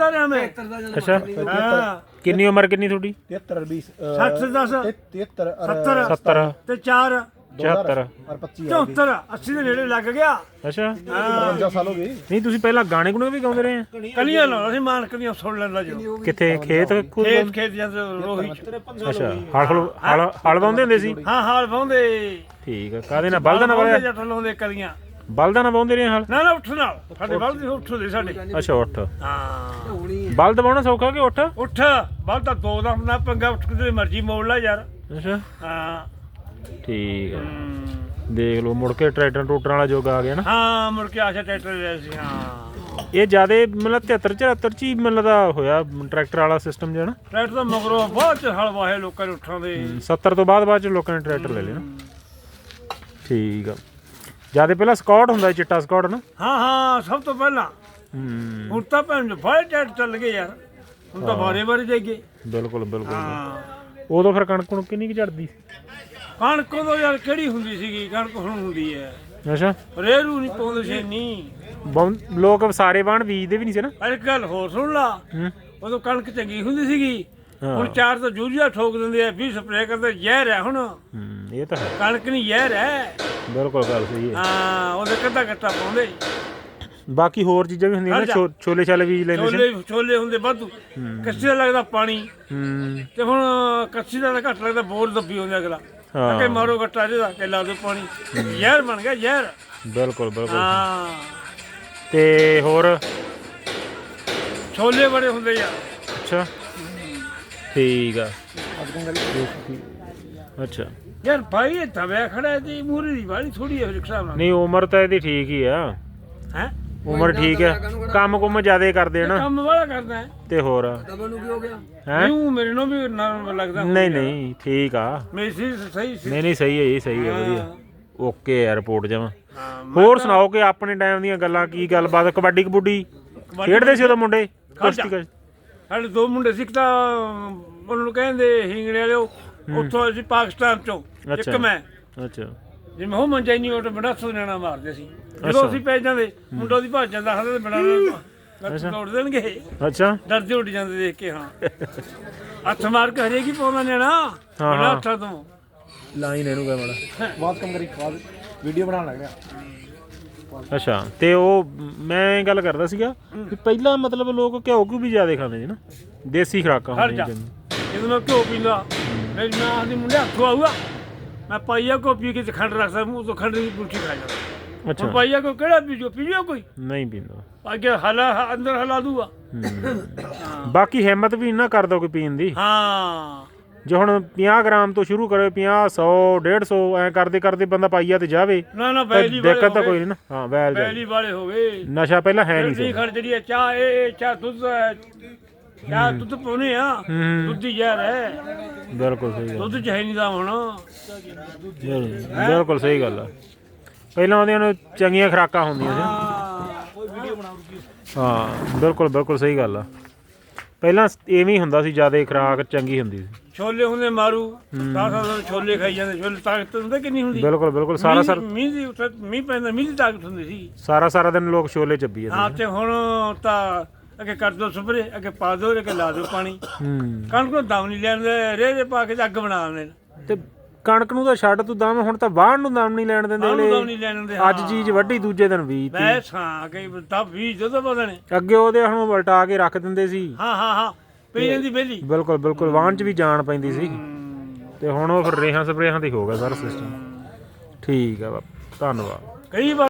ਦਾ ਰਿਹਾ ਮੈਂ ਅੱਛਾ ਹਾਂ। ਕਿੰਨੀ ਉਮਰ ਕਿੰਨੀ ਤੁਹਾਡੀ? 73 20 60 10 73 70 70 ਤੇ 4 74 ਔਰ 25 74 80 ਦੇ ਨੇੜੇ ਲੱਗ ਗਿਆ। ਅੱਛਾ। 55 ਸਾਲ ਹੋ ਗਏ। ਨਹੀਂ ਤੁਸੀਂ ਪਹਿਲਾਂ ਗਾਣੇ ਗੁਣੇ ਵੀ ਗਾਉਂਦੇ ਰਹੇ ਆ? ਕਲੀਆਂ ਲਾਉਣਾ ਸੀ ਮਾਨਕ ਦੀਆਂ ਸੁਣ ਲੈਂਦਾ ਜੋ ਕਿੱਥੇ ਖੇਤ ਖੂਦ ਖੇਤ ਖੇਤ ਜਾਂਦੇ ਰੋਹੀ। ਅੱਛਾ। ਹਲ ਹਲ ਹਲ ਵਾਉਂਦੇ ਹੁੰਦੇ ਸੀ? ਹਾਂ ਹਾਲ ਪਾਉਂਦੇ ਠੀਕ ਆ। ਕਾਦੇ ਨਾਲ? ਬਲਦਾਂ ਨਾਲ ਵਾਲਿਆ? ਜੱਟ ਲਾਉਂਦੇ ਕਲੀਆਂ? ਬਲਦਾਂ ਨਾਲ ਵਾਉਂਦੇ ਰਹੇ ਹਲ? ਨਾ ਨਾ ਉੱਠ ਨਾਲ ਸਾਡੇ ਬਲਦ ਉੱਠ ਦੇ ਸਾਡੇ। ਅੱਛਾ ਉੱਠ। ਹਾਂ। ਬਲਦ ਵਾਉਣਾ ਸੌਖਾ ਕਿ ਉੱਠ? ਉੱਠ। ਬਲਦ ਤਾਂ ਦੋ ਦਾ ਨਾ ਪੰਗਾ ਉੱਠ ਕੇ ਮਰਜ਼ੀ ਮੋੜ ਲੈ ਯਾਰ। ਅੱਛਾ। ਹਾਂ। ਠੀਕ ਹਮ। ਦੇਖ ਲਓ ਮੁੜ ਕੇ ਟਰੈਕਟਰ ਟੂਟਰ ਵਾਲਾ ਯੁੱਗ ਆ ਗਿਆ ਨਾ। ਹਾਂ ਮੁੜ ਕੇ ਆਸ਼ਾ ਟਰੈਕਟਰ ਲਿਆ ਸੀ ਹਾਂ। ਇਹ ਜਿਆਦੇ ਮਤਲਬ 73 74 ਚ ਹੀ ਮਤਲਬ ਦਾ ਹੋਇਆ ਟਰੈਕਟਰ ਵਾਲਾ ਸਿਸਟਮ ਜਿਹੜਾ ਟਰੈਕਟਰ ਤਾਂ ਮਗਰੋਂ ਬਹੁਤ ਚ ਹਲ ਵਾਹੇ ਲੋਕਾਂ ਨੇ ਉੱਠਾਂ ਦੇ। 70 ਤੋਂ ਬਾਅਦ ਬਾਅਦ ਚ ਲੋਕਾਂ ਨੇ ਟਰੈਕਟਰ ਲੈ ਲਏ ਨਾ। ਠੀਕ ਆ। ਜਿਆਦੇ ਪਹਿਲਾਂ ਸਕਾਟ ਹੁੰਦਾ ਸੀ, ਚਿੱਟਾ ਸਕਾਟ ਨਾ? ਹਾਂ ਹਾਂ ਸਭ ਤੋਂ ਪਹਿਲਾਂ। ਹੂੰ। ਹੁਣ ਤਾਂ ਭੈਣ ਜੋ ਫਾਇਰ ਟਰੈਕਟਰ ਚੱਲ ਗਏ ਯਾਰ। ਹੁਣ ਤਾਂ ਬਾਰੇ ਬਾਰੇ ਜਾਈਏ ਬਿਲਕੁਲ ਬਿਲਕੁਲ ਹਾਂ। ਉਦੋਂ ਫਿਰ ਕਣਕ ਕੁਣਕ ਕਿੰਨੀ ਕਿ ਝੜਦੀ ਕਣਕ ਉਦੋਂ ਯਾਰ ਕਿਹੜੀ ਹੁੰਦੀ ਸੀਗੀ? ਕਣਕ ਹੁਣ ਹੁੰਦੀ ਹੈ ਅੱਛਾ। ਰੇਰੂ ਨਹੀਂ ਪਾਉਂਦੇ ਸੀ ਨਹੀਂ ਬਹੁਤ- ਲੋਕ ਸਾਰੇ ਬਾਣ ਬੀਜਦੇ ਵੀ ਨਹੀਂ ਸੀ ਨਾ? ਇੱਕ ਗੱਲ ਹੋਰ ਸੁਣ ਲਾ। ਹੂੰ। ਉਦੋਂ ਕਣਕ ਚੰਗੀ ਹੁੰਦੀ ਸੀਗੀ। ਹਾਂ। ਹੁਣ ਚਾਰ ਤਾਂ ਯੂਰੀਆ ਠੋਕ ਦਿੰਦੇ ਆ 20 ਸਪਰੇਅ ਕਰਦੇ ਜ਼ਹਿਰ ਹੈ ਹੁਣ। ਹੂੰ। ਇਹ ਤਾਂ ਹੈ। ਕਣਕ ਨਹੀਂ ਜ਼ਹਿਰ ਹੈ। ਬਿਲਕੁਲ ਗੱਲ ਸਹੀ ਹੈ। ਹਾਂ ਉਹਦੇ ਕੱਦਾ ਕੱਟਾ ਪਾਉਂਦੇ। ਬਾਕੀ ਹੋਰ ਚੀਜ਼ਾਂ ਵੀ ਹੁੰਦੀਆਂ ਨੇ ਛੋ- ਛੋਲੇ ਛਾਲੇ ਬੀਜ ਲੈਂਦੇ ਸੀ। ਛੋਲੇ ਛੋਲੇ ਹੁੰਦੇ ਵਾਧੂ। ਕੱਚੀ ਦਾ ਲੱਗਦਾ ਪਾਣੀ। ਹੂੰ। ਤੇ ਹੁਣ ਕੱਚੀ ਦਾ ਤਾਂ ਘੱਟ ਲੱਗਦਾ ਬੋਰ ਦੱਬੀ ਹੁੰਦੀ ਅਗਲਾ। ਹਾਂ। ਮਾਰੋ ਗੱਟਾ ਜਿਹਦਾ ਤੇ ਲਾ ਦੋ ਪਾਣੀ। ਜ਼ਹਿਰ ਬਣ ਗਿਆ ਜ਼ਹਿਰ। ਬਿਲਕੁਲ ਬਿਲਕੁਲ। ਹਾਂ। ਤੇ ਹੋਰ? ਛੋਲੇ ਬੜੇ ਹੁੰਦੇ ਯਾਰ। ਅੱਛਾ। ਠੀਕ ਆ। ਅੱਛਾ। ਯਾਰ ਭਾਈ ਇਹ ਤਵਿਆ ਖੜਾ ਤੇ ਮੂਰੀ ਦੀ ਵਾਲੀ ਥੋੜੀ ਹੈ ਰਿਕਸ਼ਾ ਨਾਲ ਨਹੀਂ ਉਮਰ ਤਾਂ ਇਹਦੀ ਠੀਕ ਹੀ ਆ। ਹੈ? ਉਮਰ ਠੀਕ ਹੈ ਕੰਮ ਕੁਮ ਜ਼ਿਆਦੇ ਕਰਦੇ ਆ ਨਾ। ਕੰਮ ਵਾਲਾ ਕਰਦਾ ਹੈ। ਤੇ ਹੋਰ? ਤਬਨ ਨੂੰ ਕੀ ਹੋ ਗਿਆ? ਹੈ? ਨਹੀਂ ਮੇਰੇ ਨੂੰ ਵੀ ਨਰਮ ਲੱਗਦਾ ਨਹੀਂ ਨਹੀਂ ਠੀਕ ਆ। ਮੇਰੀ ਸੀ ਸਹੀ ਸੀ। ਨਹੀਂ ਨਹੀਂ ਸਹੀ ਹੈ ਜੀ ਸਹੀ ਹੈ ਵਧੀਆ। ਓਕੇ ਆ ਰਿਪੋਰਟ ਜਮਾ। ਹਾਂ ਹੋਰ ਸੁਣਾਓ ਕਿ ਆਪਣੇ ਟਾਈਮ ਦੀਆਂ ਗੱਲਾਂ ਕੀ ਗੱਲਬਾਤ ਕਬੱਡੀ ਕਬੁੱਡੀ? ਖੇਡਦੇ ਸੀ ਉਦੋਂ ਮੁੰਡੇ? ਕੁਸ਼ਤੀ ਕਰ ਸਾਡੇ ਦੋ ਮੁੰਡੇ ਸਿੱਖ ਤਾਂ ਉਹਨਾਂ ਨੂੰ ਕਹਿੰਦੇ ਹਿੰਗੜੇ ਵਾਲਿਓ ਉੱਥੋਂ ਅਸੀਂ ਪਾਕਿਸਤਾਨ ਚੋਂ ਇੱਕ। ਮੈਂ। ਅੱਛਾ। ਜਿਵੇਂ ਉਹ ਮੰਜਾਈਨੀ ਉਹ ਬੜਾ ਸੁਣਨਾ ਮਾਰਦੇ ਸੀ। ਜਦੋਂ ਅਸੀਂ ਪੈ ਜਾਂਦੇ ਮੁੰਡਾ ਦੀ ਭੱਜ ਜਾਂਦਾ ਬਣਾ ਲੱਤ ਤੋੜ ਦੇਣਗੇ। ਅੱਛਾ। ਡਰਦੇ ਉੱਡ ਜਾਂਦੇ ਦੇਖ ਕੇ ਹਾਂ। ਹੱਥ ਮਾਰ ਕੇ ਹਰੇਕ ਹੀ ਪਾਉਂਦਾ ਨੇ ਨਾ ਹਾਂ, ਬੜਾ। ਹੱਥਾਂ ਤੋਂ। ਲਾਈਨ ਇਹਨੂੰ ਕਹ ਮਾੜਾ। ਬਾਤ ਕੰਮ ਕਰੀ ਵੀਡੀਓ ਬਣਾਉਣ ਲੱਗ ਰਿਹਾ। ਅੱਛਾ ਤੇ ਉਹ ਮੈਂ ਇਹ ਗੱਲ ਕਰਦਾ ਸੀਗਾ ਵੀ ਪਹਿਲਾਂ ਮਤਲਬ ਲੋਕ ਘਿਓ ਘਿਓ ਵੀ ਜ਼ਿਆਦਾ ਖਾਂਦੇ ਸੀ ਨਾ ਦੇਸੀ ਖੁਰਾਕਾਂ ਹਟ ਹੁੰਦੀਆਂ ਜਾ। ਚੰਗੀਆਂ। ਜਦੋਂ ਮੈਂ ਘਿਓ ਪੀਂਦਾ ਮਾਂ ਆਖਦੀ ਮੁੰਡੇ ਹੱਥੋਂ ਆਊਗਾ। ਮੈਂ ਪਾਈਆ ਕੋ ਪੀ ਕੇ ਤੇ ਖੰਡ ਰੱਖਦਾ ਮੂੰਹ ਤੋਂ ਖੰਡ ਦੀ ਪੁੱਠੀ ਖਾ ਜਾਂਦਾ। ਹੁਣ ਅੱਛਾ ਪਾਈਆ ਕੋ ਕਿਹੜਾ ਪੀਜੋ? ਪੀਜੋ ਕੋਈ? ਨਹੀਂ ਪੀਂਦਾ। ਅੱਗੇ ਹਲਾ ਅੰਦਰ ਹਲਾ ਦੂਗਾ। ਬਾਕੀ ਹਿੰਮਤ ਵੀ ਨਾ ਕਰਦਾ ਕੋਈ ਪੀਣ ਦੀ। ਹਾਂ। ਜੇ ਹੁਣ 50 ਗ੍ਰਾਮ ਤੋਂ ਸ਼ੁਰੂ ਕਰੇ 50 100 150 ਐ ਕਰਦੇ ਕਰਦੇ ਬੰਦਾ ਪਾਈਆ ਤੇ ਜਾਵੇ ਨਾ ਨਾ ਤੇ ਬੈਲੀ ਵਾਲੇ ਦਿੱਕਤ ਤਾਂ ਕੋਈ ਨਹੀਂ ਨਾ। ਹਾਂ ਵੈਲ ਜਾ ਬੈਲੀ ਵਾਲੇ ਹੋ ਗਏ ਨਸ਼ਾ ਪਹਿਲਾਂ ਹੈ ਨਹੀਂ ਸੀ। ਖੜ ਜਿਹੜੀ ਹੈ ਚਾਹ ਇਹ ਇਹ ਚਾਹ ਦੁੱਧ ਹੈ। ਚਾਹ ਦੁੱਧ ਪਾਉਨੇ ਆ। ਹੂੰ। ਦੁੱਧ ਹੀ ਜ਼ਹਿਰ ਹੈ। ਬਿਲਕੁਲ ਸਹੀ ਗੱਲ। ਦੁੱਧ ਚ ਹੈ ਨਹੀਂ ਦਾ ਹੁਣ। ਬਿਲਕੁਲ- ਬਿਲਕੁਲ ਸਹੀ ਗੱਲ ਆ। ਪਹਿਲਾਂ ਉਹਦੀਆਂ ਨੂੰ ਚੰਗੀਆਂ ਖੁਰਾਕਾਂ ਹੁੰਦੀਆਂ ਸੀ। ਹਾਂ। ਹਾਂ ਬਿਲਕੁਲ ਬਿਲਕੁਲ ਸਹੀ ਗੱਲ ਆ। ਪਹਿਲਾਂ ਐਵੇਂ ਹੀ ਹੁੰਦਾ ਸੀ ਜ਼ਿਆਦਾ ਖੁਰਾਕ ਚੰਗੀ ਹੁੰਦੀ ਸੀ। ਛੋਲੇ ਹੁੰਦੇ ਮਾਰੂ ਸਾਹ ਸਾਹ ਛੋਲੇ ਖਾਈ ਜਾਂਦੇ ਛੋਲੇ ਤਾਕਤ ਹੁੰਦੇ ਕਿੰਨੀ ਹੁੰਦੀ? ਬਿਲਕੁਲ ਬਿਲਕੁਲ ਸਾਰਾ ਸਾਰਾ ਮੀਂਹ- ਦੀ ਉੱਥੇ ਮੀਂਹ ਪੈਂਦਾ ਮੀਂਹ ਦੀ ਤਾਕਤ ਹੁੰਦੀ ਸੀ। ਸਾਰਾ ਸਾਰਾ ਦਿਨ ਲੋਕ ਛੋਲੇ ਚੱਬੀ ਜਾਂਦੇ ਹਾਂ ਤੇ ਹੁਣ ਤਾਂ ਅੱਗੇ ਕਰ ਦੋ ਸਪਰੇ ਅੱਗੇ ਪਾ ਦੋ ਅੱਗੇ ਲਾ ਦੋ ਪਾਣੀ। ਹੂੰ। ਕਣਕ ਨੂੰ ਦਮ ਨਹੀਂ ਲੈਣ ਦੇ ਰੇਹ ਦੇ ਪਾ ਕੇ ਅੱਗ ਬਣਾ ਲੈਣ ਤੇ ਕਣਕ ਨੂੰ ਤਾਂ ਛੱਡ ਤੂੰ ਦਮ ਹੁਣ ਤਾਂ ਵਾਹਣ ਨੂੰ ਦਮ ਨਹੀਂ ਲੈਣ ਦਿੰਦੇ ਅਗਲੇ। ਨਹੀਂ ਲੈਣ ਦੇ ਅੱਜ ਚੀਜ਼ ਵੱਢੀ ਦੂਜੇ ਦਿਨ ਬੀਜਤੀ ਬੈਸ ਹਾਂ ਕਈ ਤਾਂ ਵੀ ਜਦੋਂ ਬਦਲਣੇ ਅੱਗੇ ਉਹਦੇ ਹੁਣ ਉਲਟਾ ਕੇ ਰੱਖ ਦਿੰਦੇ ਸੀ। ਹਾਂ ਹਾਂ ਹਾਂ ਪਈ ਜਾਂਦੀ ਬੇਲੀ। ਬਿਲਕੁਲ ਬਿਲਕੁਲ ਵਾਹਣ 'ਚ ਵੀ ਜਾਣ ਪੈਂਦੀ ਸੀ। ਤੇ ਹੁਣ ਉਹ ਫਿਰ ਰੇਹਾਂ ਸਪਰੇਹਾਂ ਦੀ ਹੋ ਗਿਆ ਸਾਰਾ ਸਿਸਟਮ ਠੀਕ ਆ ਬਾਪ ਧੰਨਵਾਦ। ਕਈ ਵਾਰ